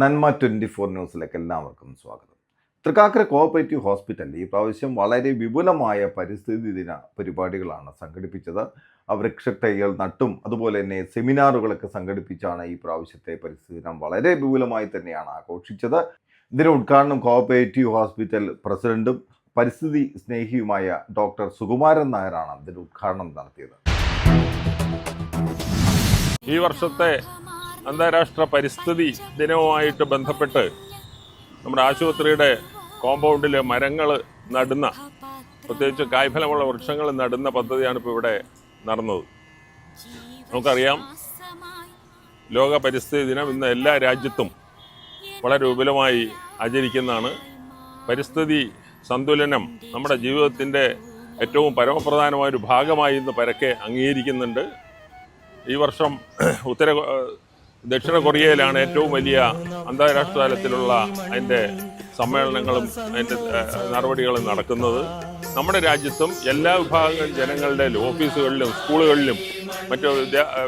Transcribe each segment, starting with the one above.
നന്മ twenty four ന്യൂസിലേക്ക് എല്ലാവർക്കും സ്വാഗതം. തൃക്കാക്കര കോഓപ്പറേറ്റീവ് ഹോസ്പിറ്റലിൽ ഈ പ്രാവശ്യം വളരെ വിപുലമായ പരിസ്ഥിതി ദിന പരിപാടികളാണ് സംഘടിപ്പിച്ചത്. വൃക്ഷത്തൈകൾ നട്ടും അതുപോലെ തന്നെ സെമിനാറുകളൊക്കെ സംഘടിപ്പിച്ചാണ് ഈ പ്രാവശ്യത്തെ പരിസ്ഥിതി ദിനം വളരെ വിപുലമായി തന്നെയാണ് ആഘോഷിച്ചത്. ഇതിന് ഉദ്ഘാടനം കോഓപ്പറേറ്റീവ് ഹോസ്പിറ്റൽ പ്രസിഡന്റും പരിസ്ഥിതി സ്നേഹിയുമായ ഡോക്ടർ സുകുമാരൻ നായരാണ് ഇതിന്റെ ഉദ്ഘാടനം നടത്തിയത്. ഈ വർഷത്തെ അന്താരാഷ്ട്ര പരിസ്ഥിതി ദിനവുമായിട്ട് ബന്ധപ്പെട്ട് നമ്മുടെ ആശുപത്രിയുടെ കോമ്പൗണ്ടിൽ മരങ്ങൾ നടുന്ന പ്രത്യേകിച്ച് കായ്ഫലമുള്ള വൃക്ഷങ്ങൾ നടുന്ന പദ്ധതിയാണ് ഇപ്പോൾ ഇവിടെ നടന്നത്. നമുക്കറിയാം ലോക പരിസ്ഥിതി ദിനം ഇന്ന് എല്ലാ രാജ്യത്തും വളരെ വിപുലമായി ആചരിക്കുന്നതാണ്. പരിസ്ഥിതി സന്തുലനം നമ്മുടെ ജീവിതത്തിന്റെ ഏറ്റവും പരമപ്രധാനമായൊരു ഭാഗമായി ഇന്ന് പരക്കെ അംഗീകരിക്കുന്നുണ്ട്. ഈ വർഷം ഉത്തര ദക്ഷിണ കൊറിയയിലാണ് ഏറ്റവും വലിയ അന്താരാഷ്ട്ര തലത്തിലുള്ള അതിന്റെ സമ്മേളനങ്ങളും അതിന്റെ നടപടികളും നടക്കുന്നത്. നമ്മുടെ രാജ്യത്തും എല്ലാ വിഭാഗം ജനങ്ങളുടെ ഓഫീസുകളിലും സ്കൂളുകളിലും മറ്റു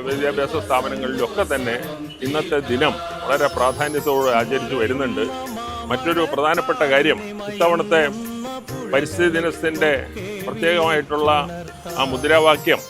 വിദ്യാഭ്യാസ സ്ഥാപനങ്ങളിലും ഒക്കെ തന്നെ ഇന്നത്തെ ദിനം വളരെ പ്രാധാന്യത്തോടെ ആചരിച്ചു വരുന്നുണ്ട്. മറ്റൊരു പ്രധാനപ്പെട്ട കാര്യം ഇത്തവണത്തെ പരിസ്ഥിതി ദിനത്തിന്റെ പ്രത്യേകമായിട്ടുള്ള ആ മുദ്രാവാക്യം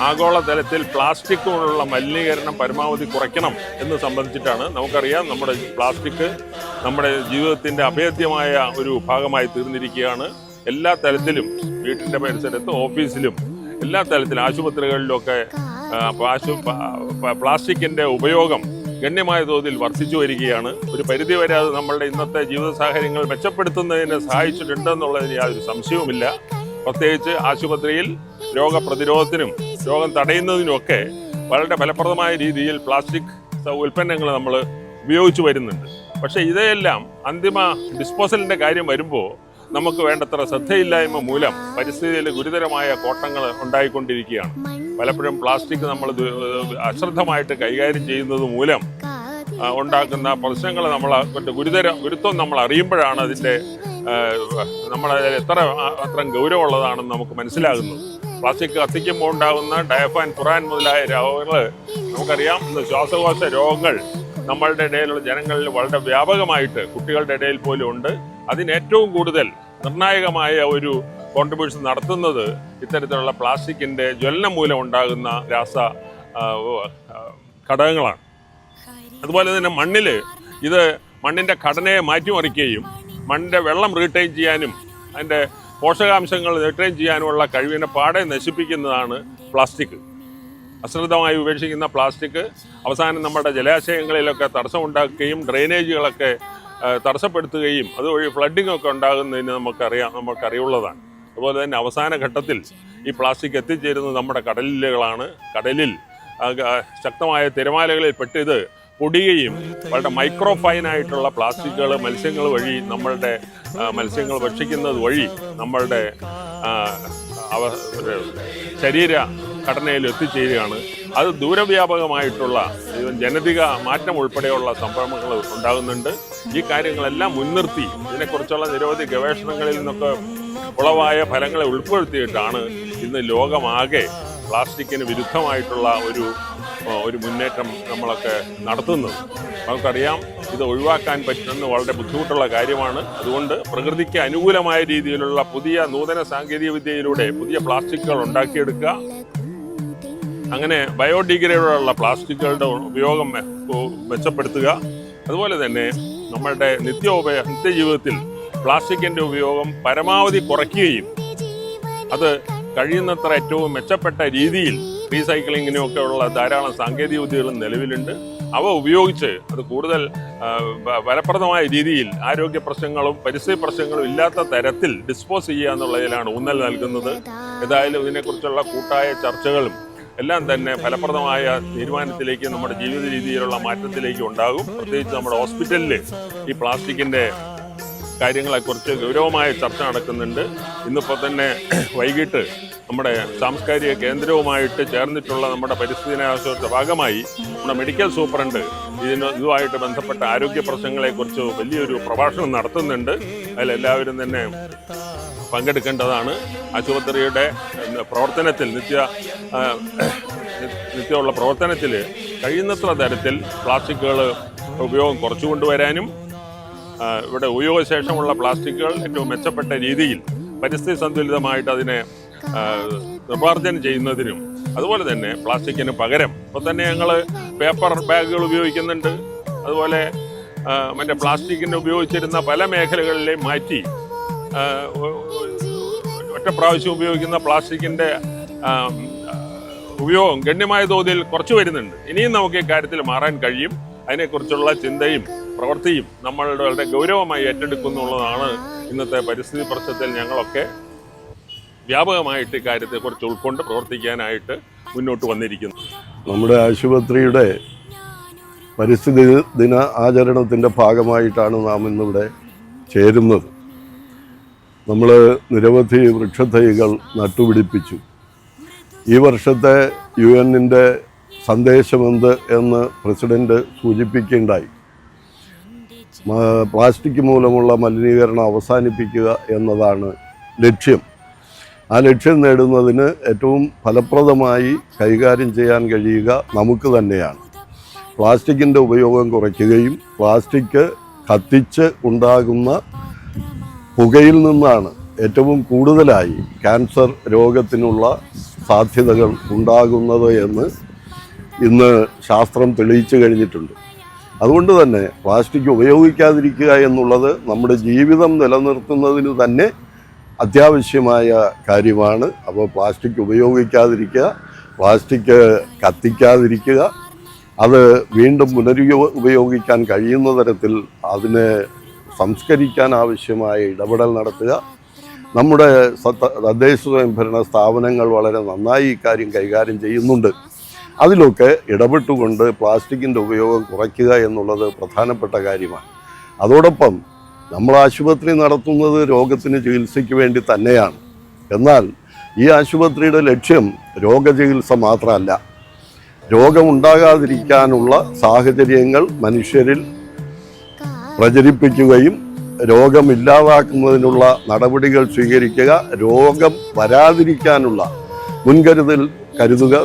ആഗോളതലത്തിൽ പ്ലാസ്റ്റിക് കൊണ്ടുള്ള മലിനീകരണം പരമാവധി കുറയ്ക്കണം എന്ന് സംബന്ധിച്ചിട്ടാണ് നമുക്കറിയാം നമ്മുടെ പ്ലാസ്റ്റിക് നമ്മുടെ ജീവിതത്തിന്റെ അഭേദ്യമായ ഒരു ഭാഗമായി തീർന്നിരിക്കുകയാണ്. എല്ലാ തലത്തിലും വീട്ടിന്റെ പരിസരത്ത് ഓഫീസിലും എല്ലാ തലത്തിലും ആശുപത്രികളിലൊക്കെ ആ, ആശു- പ- പ- പ്ലാസ്റ്റിക്കിന്റെ ഉപയോഗം ഗണ്യമായ തോതിൽ വർദ്ധിച്ചു വരികയാണ്. ഒരു പരിധിവരെ അത് നമ്മളുടെ ഇന്നത്തെ ജീവിത സാഹചര്യങ്ങൾ മെച്ചപ്പെടുത്തുന്നതിന് സഹായിച്ചിട്ടുണ്ടെന്നുള്ളതിന് യാതൊരു സംശയവുമില്ല. പ്രത്യേകിച്ച് ആശുപത്രിയിൽ രോഗപ്രതിരോധത്തിനും രോഗം തടയുന്നതിനുമൊക്കെ വളരെ ഫലപ്രദമായ രീതിയിൽ പ്ലാസ്റ്റിക് ഉൽപ്പന്നങ്ങൾ നമ്മൾ ഉപയോഗിച്ചു വരുന്നുണ്ട്. പക്ഷേ ഇതെല്ലാം അന്തിമ ഡിസ്പോസലിന്റെ കാര്യം വരുമ്പോൾ നമുക്ക് വേണ്ടത്ര ശ്രദ്ധയില്ലായ്മ മൂലം പരിസ്ഥിതിയിൽ ഗുരുതരമായ കോട്ടങ്ങൾ ഉണ്ടായിക്കൊണ്ടിരിക്കുകയാണ്. പലപ്പോഴും പ്ലാസ്റ്റിക് നമ്മൾ അശ്രദ്ധമായിട്ട് കൈകാര്യം ചെയ്യുന്നത് മൂലം ഉണ്ടാക്കുന്ന പ്രശ്നങ്ങൾ നമ്മൾ ഗുരുതര ഗുരുത്വം നമ്മൾ അറിയുമ്പോഴാണ് അതിന്റെ നമ്മൾ എത്ര അത്ര ഗൗരവമുള്ളതാണെന്ന് നമുക്ക് മനസ്സിലാകുന്നത്. പ്ലാസ്റ്റിക് കത്തിക്കുമ്പോൾ ഉണ്ടാകുന്ന ഡയഫാൻ ഖുറാൻ മുതലായ രോഗങ്ങൾ നമുക്കറിയാം. ഇന്ന് ശ്വാസകോശ രോഗങ്ങൾ നമ്മളുടെ ഇടയിലുള്ള ജനങ്ങളിൽ വളരെ വ്യാപകമായിട്ട് കുട്ടികളുടെ ഇടയിൽ പോലും ഉണ്ട്. അതിന് ഏറ്റവും കൂടുതൽ നിർണായകമായ ഒരു കോൺട്രിബ്യൂഷൻ നടത്തുന്നത് ഇത്തരത്തിലുള്ള പ്ലാസ്റ്റിക്കിന്റെ ജ്വലനം മൂലം ഉണ്ടാകുന്ന രാസ ഘടകങ്ങളാണ്. അതുപോലെ തന്നെ മണ്ണിൽ ഇത് മണ്ണിന്റെ ഘടനയെ മാറ്റിമറിക്കുകയും മണ്ണിന്റെ വെള്ളം റീറ്റെയിൻ ചെയ്യാനും അതിന്റെ പോഷകാംശങ്ങൾ റീറ്റെയിൻ ചെയ്യാനുള്ള കഴിവിനെ പാടെ നശിപ്പിക്കുന്നതാണ് പ്ലാസ്റ്റിക്. അശ്രദ്ധമായി ഉപേക്ഷിക്കുന്ന പ്ലാസ്റ്റിക് അവസാനം നമ്മുടെ ജലാശയങ്ങളിലൊക്കെ തടസ്സമുണ്ടാക്കുകയും ഡ്രെയിനേജുകളൊക്കെ തടസ്സപ്പെടുത്തുകയും അതുവഴി ഫ്ലഡിംഗ് ഒക്കെ ഉണ്ടാകുന്നതിന് നമുക്കറിയാം നമുക്കറിയുള്ളതാണ് അതുപോലെ തന്നെ അവസാന ഘട്ടത്തിൽ ഈ പ്ലാസ്റ്റിക് എത്തിച്ചേരുന്നത് നമ്മുടെ കടലിലുകളാണ്. കടലിൽ ശക്തമായ തിരമാലകളിൽ പെട്ട് ഇത് പൊടിയുകയും വളരെ മൈക്രോ ഫൈൻ ആയിട്ടുള്ള പ്ലാസ്റ്റിക്കുകൾ മത്സ്യങ്ങൾ വഴി നമ്മളുടെ മത്സ്യങ്ങൾ ഭക്ഷിക്കുന്നത് വഴി നമ്മളുടെ അവ ശരീര ഘടനയിൽ എത്തിച്ചേരുകയാണ്. അത് ദൂരവ്യാപകമായിട്ടുള്ള ജനതിക മാറ്റം ഉൾപ്പെടെയുള്ള സംഭവങ്ങൾ ഉണ്ടാകുന്നുണ്ട്. ഈ കാര്യങ്ങളെല്ലാം മുൻനിർത്തി ഇതിനെക്കുറിച്ചുള്ള നിരവധി ഗവേഷണങ്ങളിൽ നിന്നൊക്കെ ഉളവായ ഫലങ്ങളെ ഉൾപ്പെടുത്തിയിട്ടാണ് ഇന്ന് ലോകമാകെ പ്ലാസ്റ്റിക്കിന് വിരുദ്ധമായിട്ടുള്ള ഒരു ഒരു മുന്നേറ്റം നമ്മളൊക്കെ നടത്തുന്നത്. നമുക്കറിയാം ഇത് ഒഴിവാക്കാൻ പറ്റുന്ന വളരെ ബുദ്ധിമുട്ടുള്ള കാര്യമാണ്. അതുകൊണ്ട് പ്രകൃതിക്ക് അനുകൂലമായ രീതിയിലുള്ള പുതിയ നൂതന സാങ്കേതിക വിദ്യയിലൂടെ പുതിയ പ്ലാസ്റ്റിക്കുകൾ ഉണ്ടാക്കിയെടുക്കുക. അങ്ങനെ ബയോഡിഗ്രേഡുള്ള പ്ലാസ്റ്റിക്കുകളുടെ ഉപയോഗം മെച്ചപ്പെടുത്തുക. അതുപോലെ തന്നെ നമ്മളുടെ നിത്യോപയോഗ നിത്യജീവിതത്തിൽ പ്ലാസ്റ്റിക്കിന്റെ ഉപയോഗം പരമാവധി കുറയ്ക്കുകയും അത് കഴിയുന്നത്ര ഏറ്റവും മെച്ചപ്പെട്ട രീതിയിൽ റീസൈക്ലിങ്ങിനുമൊക്കെ ഉള്ള ധാരാളം സാങ്കേതിക വിദ്യകളും നിലവിലുണ്ട്. അവ ഉപയോഗിച്ച് അത് കൂടുതൽ ഫലപ്രദമായ രീതിയിൽ ആരോഗ്യ പ്രശ്നങ്ങളും പരിസ്ഥിതി പ്രശ്നങ്ങളും ഇല്ലാത്ത തരത്തിൽ ഡിസ്പോസ് ചെയ്യുക എന്നുള്ളതിലാണ് ഊന്നൽ നൽകുന്നത്. ഏതായാലും ഇതിനെക്കുറിച്ചുള്ള കൂട്ടായ ചർച്ചകളും എല്ലാം തന്നെ ഫലപ്രദമായ തീരുമാനത്തിലേക്ക് നമ്മുടെ ജീവിത രീതിയിലുള്ള മാറ്റത്തിലേക്ക് ഉണ്ടാകും. പ്രത്യേകിച്ച് നമ്മുടെ ഹോസ്പിറ്റലിൽ ഈ പ്ലാസ്റ്റിക്കിന്റെ കാര്യങ്ങളെക്കുറിച്ച് ഗൗരവമായ ചർച്ച നടക്കുന്നുണ്ട്. ഇന്നിപ്പോൾ തന്നെ വൈകിട്ട് നമ്മുടെ സാംസ്കാരിക കേന്ദ്രവുമായിട്ട് ചേർന്നിട്ടുള്ള നമ്മുടെ പരിസ്ഥിതി ആവശ്യത്തിന്റെ ഭാഗമായി നമ്മുടെ മെഡിക്കൽ സൂപ്രണ്ട് ഇതിന് ഇതുമായിട്ട് ബന്ധപ്പെട്ട ആരോഗ്യ പ്രശ്നങ്ങളെക്കുറിച്ച് വലിയൊരു പ്രഭാഷണം നടത്തുന്നുണ്ട്. അതിലെല്ലാവരും തന്നെ പങ്കെടുക്കേണ്ടതാണ്. ആശുപത്രിയുടെ പ്രവർത്തനത്തിൽ നിത്യ നിത്യമുള്ള പ്രവർത്തനത്തിൽ കഴിയുന്നത്ര തരത്തിൽ പ്ലാസ്റ്റിക്കുകൾ ഉപയോഗം കുറച്ചു കൊണ്ടുവരാനും ഇവിടെ ഉപയോഗശേഷമുള്ള പ്ലാസ്റ്റിക്കുകൾ ഏറ്റവും മെച്ചപ്പെട്ട രീതിയിൽ പരിസ്ഥിതി സന്തുലിതമായിട്ട് അതിനെ നിർമ്മാർജനം ചെയ്യുന്നതിനും അതുപോലെ തന്നെ പ്ലാസ്റ്റിക്കിന് പകരം. ഇപ്പോൾ തന്നെ ഞങ്ങൾ പേപ്പർ ബാഗുകൾ ഉപയോഗിക്കുന്നുണ്ട്. അതുപോലെ മറ്റേ പ്ലാസ്റ്റിക്കിന് ഉപയോഗിച്ചിരുന്ന പല മേഖലകളിലെയും മാറ്റി ഒറ്റ പ്രാവശ്യം ഉപയോഗിക്കുന്ന പ്ലാസ്റ്റിക്കിന്റെ ഉപയോഗം ഗണ്യമായ തോതിൽ കുറച്ച് വരുന്നുണ്ട്. ഇനിയും നമുക്ക് ഇക്കാര്യത്തിൽ മാറാൻ കഴിയും. അതിനെക്കുറിച്ചുള്ള ചിന്തയും പ്രവൃത്തിയും നമ്മളുടെ ഗൗരവമായി ഗൗരവമായി ഏറ്റെടുക്കുന്നുള്ളതാണ് ഇന്നത്തെ പരിസ്ഥിതി പ്രശ്നത്തിൽ ഞങ്ങളൊക്കെ വ്യാപകമായിട്ട് ഇക്കാര്യത്തെക്കുറിച്ച് ഉൾക്കൊണ്ട് പ്രവർത്തിക്കാനായിട്ട് മുന്നോട്ട് വന്നിരിക്കുന്നു. നമ്മുടെ ആശുപത്രിയുടെ പരിസ്ഥിതി ദിന ആചരണത്തിന്റെ ഭാഗമായിട്ടാണ് നാം ഇന്നിവിടെ ചേരുന്നത്. നമ്മൾ നിരവധി വൃക്ഷത്തൈകൾ നട്ടുപിടിപ്പിച്ചു. ഈ വർഷത്തെ യു എന്നിന്റെ സന്ദേശമെന്ത് എന്ന് പ്രസിഡന്റ് സൂചിപ്പിക്കുകയുണ്ടായി. പ്ലാസ്റ്റിക് മൂലമുള്ള മലിനീകരണം അവസാനിപ്പിക്കുക എന്നതാണ് ലക്ഷ്യം. ആ ലക്ഷ്യം നേടുന്നതിന് ഏറ്റവും ഫലപ്രദമായി കൈകാര്യം ചെയ്യാൻ കഴിയുക നമുക്ക് തന്നെയാണ്. പ്ലാസ്റ്റിക്കിന്റെ ഉപയോഗം കുറയ്ക്കുകയും പ്ലാസ്റ്റിക് കത്തിച്ച് ഉണ്ടാകുന്ന പുകയിൽ നിന്നാണ് ഏറ്റവും കൂടുതലായി ക്യാൻസർ രോഗത്തിനുള്ള സാധ്യതകൾ ഉണ്ടാകുന്നത് എന്ന് ഇന്ന് ശാസ്ത്രം തെളിയിച്ചു കഴിഞ്ഞിട്ടുണ്ട്. അതുകൊണ്ട് തന്നെ പ്ലാസ്റ്റിക് ഉപയോഗിക്കാതിരിക്കുക എന്നുള്ളത് നമ്മുടെ ജീവിതം നിലനിർത്തുന്നതിന് തന്നെ അത്യാവശ്യമായ കാര്യമാണ്. അപ്പോൾ പ്ലാസ്റ്റിക് ഉപയോഗിക്കാതിരിക്കുക പ്ലാസ്റ്റിക് കത്തിക്കാതിരിക്കുക അത് വീണ്ടും പുനരുപയോ ഉപയോഗിക്കാൻ കഴിയുന്ന തരത്തിൽ അതിനെ സംസ്കരിക്കാൻ ആവശ്യമായ ഇടപെടൽ നടത്തുക. നമ്മുടെ തദ്ദേശ സ്വയംഭരണ സ്ഥാപനങ്ങൾ വളരെ നന്നായി ഇക്കാര്യം കൈകാര്യം ചെയ്യുന്നുണ്ട്. അതിലൊക്കെ ഇടപെട്ടുകൊണ്ട് പ്ലാസ്റ്റിക്കിന്റെ ഉപയോഗം കുറയ്ക്കുക എന്നുള്ളത് പ്രധാനപ്പെട്ട കാര്യമാണ്. അതോടൊപ്പം നമ്മൾ ആശുപത്രി നടത്തുന്നത് രോഗത്തിന് ചികിത്സയ്ക്ക് വേണ്ടി തന്നെയാണ്. എന്നാൽ ഈ ആശുപത്രിയുടെ ലക്ഷ്യം രോഗചികിത്സ മാത്രമല്ല. രോഗമുണ്ടാകാതിരിക്കാനുള്ള സാഹചര്യങ്ങൾ മനുഷ്യരിൽ പ്രചരിപ്പിക്കുകയും രോഗമില്ലാതാക്കുന്നതിനുള്ള നടപടികൾ സ്വീകരിക്കുക രോഗം വരാതിരിക്കാനുള്ള മുൻകരുതൽ കരുതുക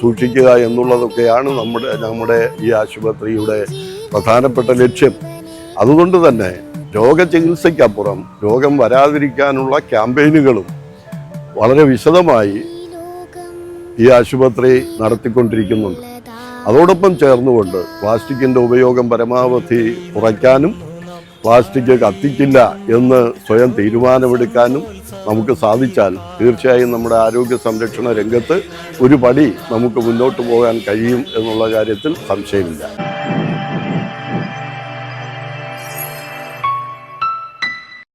സൂക്ഷിക്കുക എന്നുള്ളതൊക്കെയാണ് നമ്മുടെ നമ്മുടെ ഈ ആശുപത്രിയുടെ പ്രധാനപ്പെട്ട ലക്ഷ്യം. അതുകൊണ്ട് തന്നെ രോഗചികിത്സയ്ക്കപ്പുറം രോഗം വരാതിരിക്കാനുള്ള ക്യാമ്പയിനുകളും വളരെ വിശദമായി ഈ ആശുപത്രി നടത്തിക്കൊണ്ടിരിക്കുന്നുണ്ട്. അതോടൊപ്പം ചേർന്നുകൊണ്ട് പ്ലാസ്റ്റിക്കിന്റെ ഉപയോഗം പരമാവധി കുറയ്ക്കാനും പ്ലാസ്റ്റിക് കത്തിക്കില്ല എന്ന് സ്വയം തീരുമാനമെടുക്കാനും നമുക്ക് സാധിച്ചാൽ തീർച്ചയായും നമ്മുടെ ആരോഗ്യ സംരക്ഷണ രംഗത്ത് ഒരു പടി നമുക്ക് മുന്നോട്ട് പോകാൻ കഴിയും എന്നുള്ള കാര്യത്തിൽ സംശയമില്ല.